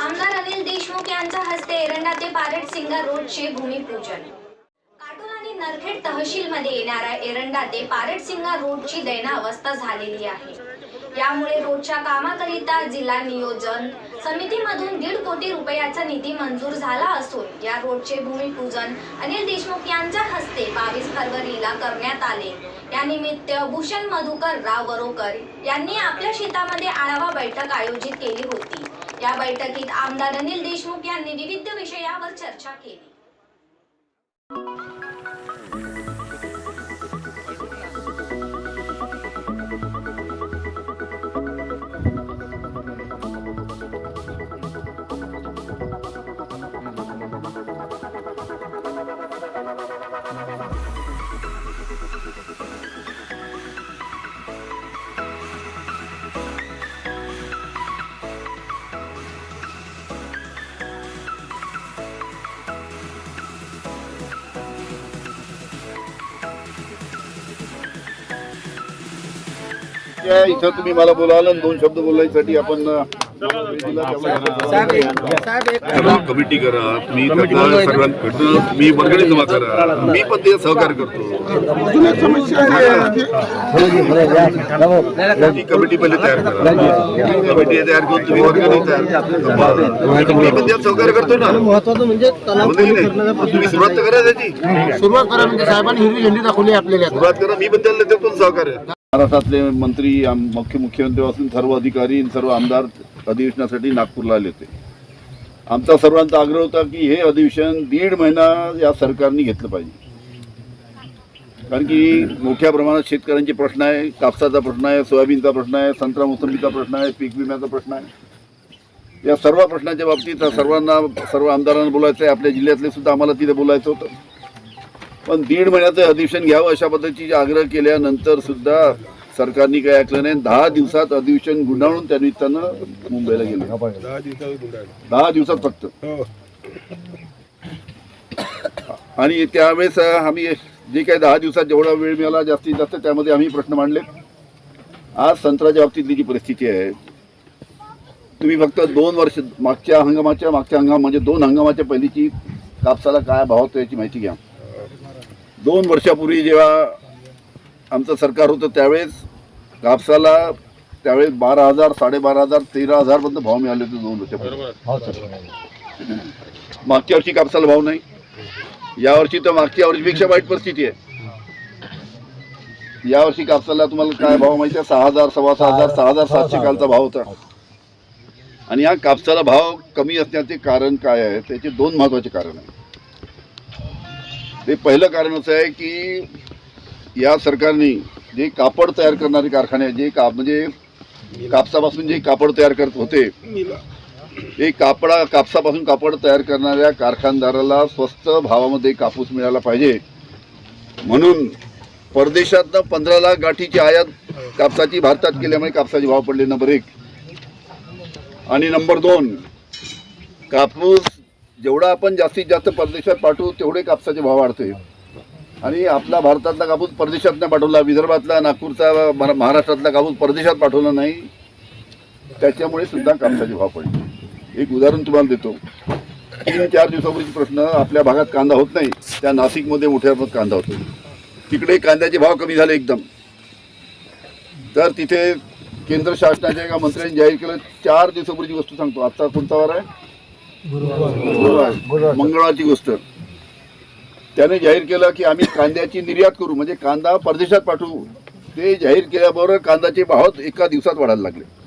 आमदार अनिल देशमुख यांच्या हस्ते एरंडा ते पारड सिंगा रोडचे भूमिपूजन. काटोल आणि नरखेड तहसीलमध्ये येणाऱ्या एरंडा ते पारड सिंगा रोडची दैनावस्था झालेली आहे. यामुळे रोडच्या कामाकरिता जिल्हा नियोजन समितीमधून दीड कोटी रुपयाचा निधी मंजूर झाला असून या रोडचे भूमिपूजन अनिल देशमुख यांच्या हस्ते बावीस फरवरीला करण्यात आले. यानिमित्त भूषण मधुकर राव वरोकर यांनी आपल्या शेतामध्ये आढावा बैठक आयोजित केली होती. या बैठकीत आमदार अनिल देशमुख यांनी विविध विषयावर चर्चा केली. त्या इथं तुम्ही मला बोलावलं दोन शब्द बोलायसाठी आपण कमिटी करा. सर्वांकडनं मी वर्गणी जमा करा. मी पण ते सहकार्य करतो. ती कमिटी पहिले तयार करा. कमिटी तयार करून तुम्ही वर्गणी तयार करा. मी पण त्यात सहकार्य करतो ना. महत्वाचं म्हणजे. तुम्ही सुरुवात करा त्याची. सुरुवात करा म्हणजे साहेबांनी हिरवी झेंडी दाखवली आपल्याला. सुरुवात करा. मी पण त्याला देतो सहकार्य. महाराष्ट्रातले मंत्री मुख्य मुख्यमंत्रीपासून सर्व अधिकारी सर्व आमदार अधिवेशनासाठी नागपूरला आले होते. आमचा सर्वांचा आग्रह होता की हे अधिवेशन दीड महिना या सरकारने घेतलं पाहिजे. कारण की मोठ्या प्रमाणात शेतकऱ्यांचे प्रश्न आहे कापसाचा प्रश्न आहे सोयाबीनचा प्रश्न आहे संत्रा मोसंबीचा प्रश्न आहे पीक विम्याचा प्रश्न आहे. या सर्व प्रश्नाच्या बाबतीत सर्वांना सर्व आमदारांना बोलायचं आहे आपल्या जिल्ह्यातले सुद्धा आम्हाला तिथे बोलायचं होतं. पण दीड महिन्याचं अधिवेशन घ्यावं अशा पद्धतीचे आग्रह केल्यानंतर सुद्धा सरकारने काही ऐकलं नाही. दहा दिवसात अधिवेशन गुंडाळून त्या निमित्तानं मुंबईला गेले. दहा दिवसात फक्त. आणि त्यावेळेस आम्ही जे काही दहा दिवसात जेवढा वेळ मिळाला जास्तीत जास्त त्यामध्ये आम्ही प्रश्न मांडले. आज संत्र्याच्या बाबतीतली जी परिस्थिती आहे तुम्ही फक्त दोन वर्ष मागच्या हंगामाच्या मागच्या हंगाम म्हणजे दोन हंगामाच्या पहिलीची कापसाला काय भाव होतो याची माहिती घ्या. दोन वर्षापूर्वी जेव्हा आमचं सरकार होतं त्यावेळेस कापसाला त्यावेळेस बारा हजार साडेबारा हजार तेरा हजारपर्यंत भाव मिळाले होते दोन वर्षापूर्वी. मागच्या वर्षी कापसाला भाव नाही. यावर्षी तर मागच्या वर्षीपेक्षा वाईट परिस्थिती आहे. यावर्षी कापसाला तुम्हाला काय भाव माहिती आहे? सहा हजार सव्वा सहा हजार सहा हजार सातशे कालचा भाव होता. आणि या कापसाला भाव कमी असण्याचे कारण काय आहे? त्याचे दोन महत्त्वाचे कारण आहे. ते पहिलं कारण असं आहे की या सरकारने जे कापड तयार करणारे कारखाने आहेत, जे का म्हणजे कापसापासून जे कापड तयार करत होते ते कापडा कापसापासून कापड तयार करणाऱ्या कारखानदाराला स्वस्त भावामध्ये कापूस मिळाला पाहिजे. म्हणून परदेशातनं पंधरा लाख गाठीची आयात कापसाची भारतात केल्यामुळे कापसाचे भाव पडले नंबर एक. आणि नंबर दोन कापूस जेवढा आपण जास्तीत जास्त परदेशात पाठवू तेवढे कापसाचे भाव वाढते आणि आपला भारतातला कापूस परदेशात नाही पाठवला विदर्भातला नागपूरचा महा- महाराष्ट्रातला कापूस परदेशात पाठवला नाही त्याच्यामुळे सुद्धा कापसाचे भाव पडले. एक उदाहरण तुम्हाला देतो. तीन चार दिवसापूर्वीचे प्रश्न आपल्या भागात कांदा होत नाही त्या नाशिकमध्ये मोठ्या प्रमाणात कांदा होतो. तिकडे कांद्याचे भाव कमी झाले एकदम. तर तिथे केंद्र शासनाच्या एका मंत्र्यांनी जाहीर केलं चार दिवसापूर्वीची वस्तू सांगतो. आत्ता कोणता वार आहे. गुरुवार. मंगळवारची गोष्ट. त्याने जाहीर केलं की आम्ही कांद्याची निर्यात करू. म्हणजे कांदा परदेशात पाठवू. ते जाहीर केल्याबरोबर कांद्याचे भाव एका दिवसात वाढायला लागले.